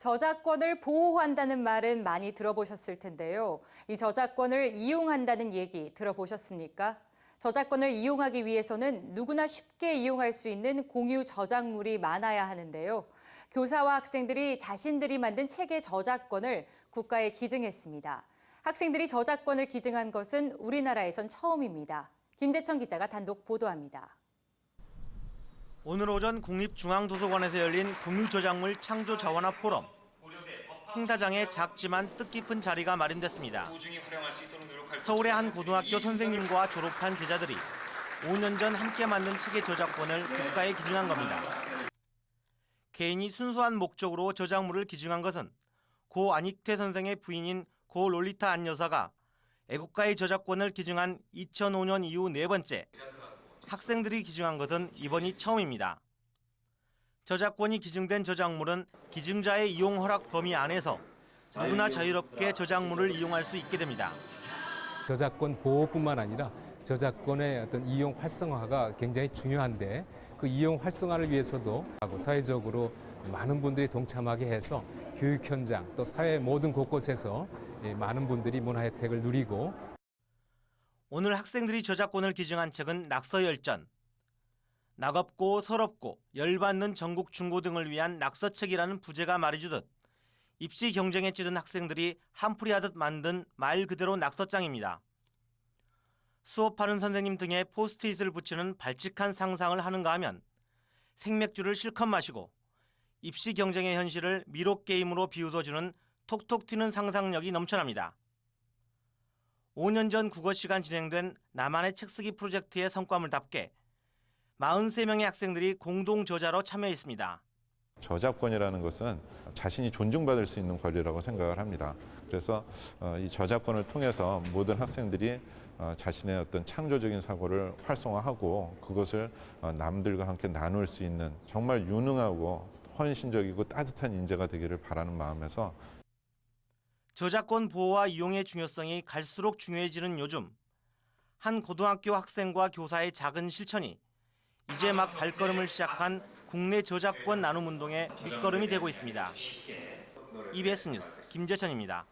저작권을 보호한다는 말은 많이 들어보셨을 텐데요. 이 저작권을 이용한다는 얘기 들어보셨습니까? 저작권을 이용하기 위해서는 누구나 쉽게 이용할 수 있는 공유 저작물이 많아야 하는데요. 교사와 학생들이 자신들이 만든 책의 저작권을 국가에 기증했습니다. 학생들이 저작권을 기증한 것은 우리나라에선 처음입니다. 김재천 기자가 단독 보도합니다. 오늘 오전 국립중앙도서관에서 열린 공유저작물 창조 자원화 포럼. 행사장에 작지만 뜻깊은 자리가 마련됐습니다. 서울의 한 고등학교 선생님과 졸업한 제자들이 5년 전 함께 만든 책의 저작권을 국가에 기증한 겁니다. 개인이 순수한 목적으로 저작물을 기증한 것은 고 안익태 선생의 부인인 고 롤리타 안 여사가 애국가의 저작권을 기증한 2005년 이후 네 번째, 학생들이 기증한 것은 이번이 처음입니다. 저작권이 기증된 저작물은 기증자의 이용 허락 범위 안에서 누구나 자유롭게 저작물을 이용할 수 있게 됩니다. 저작권 보호뿐만 아니라 저작권의 어떤 이용 활성화가 굉장히 중요한데 그 이용 활성화를 위해서도 사회적으로 많은 분들이 동참하게 해서 교육 현장 또 사회 모든 곳곳에서 예, 많은 분들이 문화 혜택을 누리고 오늘 학생들이 저작권을 기증한 책은 낙서열전. 낙업고 서럽고 열받는 전국 중고 등을 위한 낙서책이라는 부제가 말해주듯 입시 경쟁에 치른 학생들이 한풀이하듯 만든 말 그대로 낙서장입니다. 수업하는 선생님 등의 포스트잇을 붙이는 발칙한 상상을 하는가 하면 생맥주를 실컷 마시고 입시 경쟁의 현실을 미로 게임으로 비웃어주는 톡톡 튀는 상상력이 넘쳐납니다. 5년 전 국어 시간 진행된 나만의 책 쓰기 프로젝트의 성과물답게 43명의 학생들이 공동 저자로 참여했습니다. 저작권이라는 것은 자신이 존중받을 수 있는 권리라고 생각을 합니다. 그래서 어, 이 저작권을 통해서 모든 학생들이 어, 자신의 어떤 창조적인 사고를 활성화하고 그것을 어, 남들과 함께 나눌 수 있는 정말 유능하고 헌신적이고 따뜻한 인재가 되기를 바라는 마음에서 저작권 보호와 이용의 중요성이 갈수록 중요해지는 요즘 한 고등학교 학생과 교사의 작은 실천이 이제 막 발걸음을 시작한 국내 저작권 나눔 운동의 밑거름이 되고 있습니다. EBS 뉴스 김재천입니다.